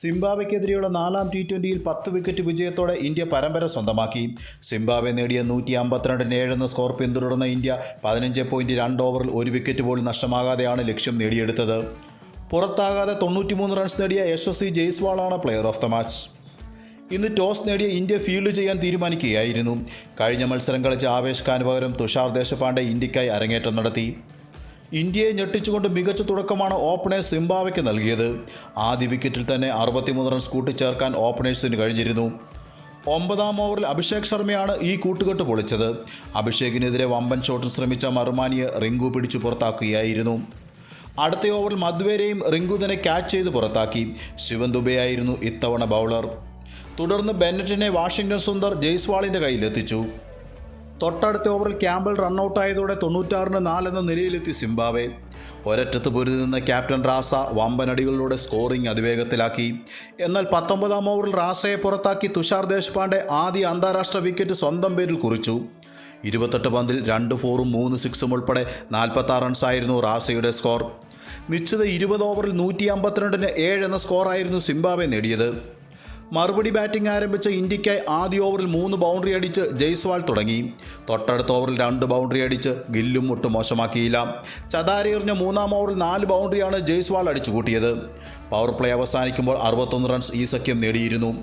സിംബാബ്വെക്കെതിരെയുള്ള നാലാം ടി ട്വന്റിയിൽ പത്ത് വിക്കറ്റ് വിജയത്തോടെ ഇന്ത്യ പരമ്പര സ്വന്തമാക്കി. സിംബാബ്വെ നേടിയ നൂറ്റി അമ്പത്തിരണ്ടിന് ഏഴെന്ന സ്കോർ പിന്തുടർന്ന ഇന്ത്യ പതിനഞ്ച് പോയിന്റ് രണ്ട് ഓവറിൽ ഒരു വിക്കറ്റ് പോലും നഷ്ടമാകാതെയാണ് ലക്ഷ്യം നേടിയെടുത്തത്. പുറത്താകാതെ തൊണ്ണൂറ്റിമൂന്ന് റൺസ് നേടിയ യശസ്വി ജയ്സ്വാളാണ് പ്ലെയർ ഓഫ് ദ മാച്ച് ഇന്ന് ടോസ് നേടിയ ഇന്ത്യ ഫീൽഡ് ചെയ്യാൻ തീരുമാനിക്കുകയായിരുന്നു. കഴിഞ്ഞ മത്സരം കളിച്ച ആവേശ് ഖാന് പകരം തുഷാർ ദേശപാണ്ഡെ ഇന്ത്യക്കായി അരങ്ങേറ്റം നടത്തി. ഇന്ത്യയെ ഞെട്ടിച്ചുകൊണ്ട് മികച്ച തുടക്കമാണ് ഓപ്പണേഴ്സ് സിംബാവയ്ക്ക് നൽകിയത്. ആദ്യ വിക്കറ്റിൽ തന്നെ അറുപത്തിമൂന്ന് റൺസ് കൂട്ടിച്ചേർക്കാൻ ഓപ്പണേഴ്സിന് കഴിഞ്ഞിരുന്നു. ഒമ്പതാം ഓവറിൽ അഭിഷേക് ശർമ്മയാണ് ഈ കൂട്ടുകെട്ട് പൊളിച്ചത്. അഭിഷേകിനെതിരെ വമ്പൻ ഷോട്ടിൽ ശ്രമിച്ച മറുമാനിയെ റിങ്കു പിടിച്ചു പുറത്താക്കുകയായിരുന്നു. അടുത്ത ഓവറിൽ മധുവേരെയും റിങ്കു തന്നെ ക്യാച്ച് ചെയ്ത് പുറത്താക്കി. ശിവൻ ദുബെയായിരുന്നു ഇത്തവണ ബൗളർ. തുടർന്ന് ബെന്നറ്റിനെ വാഷിംഗ്ടൺ സുന്ദർ ജയ്സ്വാളിന്റെ കയ്യിലെത്തിച്ചു. തൊട്ടടുത്ത ഓവറിൽ ക്യാമ്പിൾ റണ്ണൌട്ടായതോടെ തൊണ്ണൂറ്റാറിന് നാലെന്ന നിലയിലെത്തി സിംബാവെ ഒരറ്റത്ത് പൊരുതി നിന്ന ക്യാപ്റ്റൻ റാസ വമ്പനടികളിലൂടെ സ്കോറിംഗ് അതിവേഗത്തിലാക്കി. എന്നാൽ പത്തൊമ്പതാം ഓവറിൽ റാസയെ പുറത്താക്കി തുഷാർ ദേശ്പാണ്ഡെ ആദ്യ അന്താരാഷ്ട്ര വിക്കറ്റ് സ്വന്തം പേരിൽ കുറിച്ചു. ഇരുപത്തെട്ട് പന്തിൽ രണ്ട് ഫോറും മൂന്ന് സിക്സും ഉൾപ്പെടെ നാൽപ്പത്താറ് റൺസായിരുന്നു റാസയുടെ സ്കോർ. നിശ്ചിത ഇരുപത് ഓവറിൽ നൂറ്റി അമ്പത്തിരണ്ടിന് ഏഴ് എന്ന സ്കോറായിരുന്നു സിംബാബെ നേടിയത്. മറുപടി ബാറ്റിംഗ് ആരംഭിച്ച ഇന്ത്യയ്ക്കായി ആദ്യ ഓവറിൽ മൂന്ന് ബൗണ്ടറി അടിച്ച് ജയ്സ്വാൾ തുടങ്ങി. തൊട്ടടുത്ത ഓവറിൽ രണ്ട് ബൗണ്ടറി അടിച്ച് ഗില്ലും ഒട്ടും മോശമാക്കിയില്ല. ചതാരെറിഞ്ഞ മൂന്നാം ഓവറിൽ നാല് ബൗണ്ടറിയാണ് ജയ്സ്വാൾ അടിച്ചു കൂട്ടിയത് പവർ പ്ലേ അവസാനിക്കുമ്പോൾ അറുപത്തൊന്ന് റൺസ് ഈ സഖ്യം നേടിയിരുന്നു.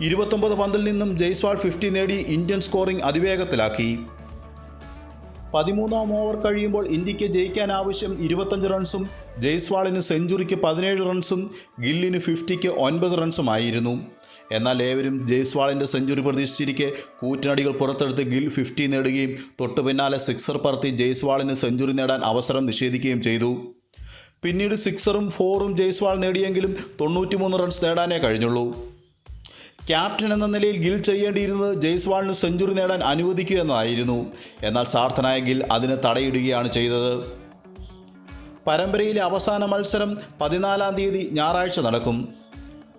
ഇരുപത്തൊമ്പത് പന്തിൽ നിന്നും ജയ്സ്വാൾ ഫിഫ്റ്റി നേടി ഇന്ത്യൻ സ്കോറിംഗ് അതിവേഗത്തിലാക്കി. പതിമൂന്നാം ഓവർ കഴിയുമ്പോൾ ഇന്ത്യയ്ക്ക് ജയിക്കാൻ ആവശ്യം ഇരുപത്തഞ്ച് റൺസും ജയ്സ്വാളിന് സെഞ്ചുറിക്ക് പതിനേഴ് റൺസും ഗില്ലിന് ഫിഫ്റ്റിക്ക് ഒൻപത് റൺസുമായിരുന്നു. എന്നാൽ ഏവരും ജയ്സ്വാളിന്റെ സെഞ്ചുറി പ്രതീക്ഷിച്ചിരിക്കെ കൂറ്റനടികൾ പുറത്തെടുത്ത് ഗിൽ ഫിഫ്റ്റി നേടുകയും തൊട്ടു പിന്നാലെ സിക്സർ പറത്തി ജയ്സ്വാളിന് സെഞ്ചുറി നേടാൻ അവസരം നിഷേധിക്കുകയും ചെയ്തു. പിന്നീട് സിക്സറും ഫോറും ജയ്സ്വാൾ നേടിയെങ്കിലും തൊണ്ണൂറ്റിമൂന്ന് റൺസ് നേടാനേ കഴിഞ്ഞുള്ളൂ. ക്യാപ്റ്റൻ എന്ന നിലയിൽ ഗിൽ ചെയ്യേണ്ടിയിരുന്നത് ജയ്സ്വാളിന് സെഞ്ചുറി നേടാൻ അനുവദിക്കുക എന്നായിരുന്നു. എന്നാൽ സാർത്ഥനായ ഗിൽ അതിന് തടയിടുകയാണ് ചെയ്തത്. പരമ്പരയിലെ അവസാന മത്സരം പതിനാലാം തീയതി ഞായറാഴ്ച നടക്കും.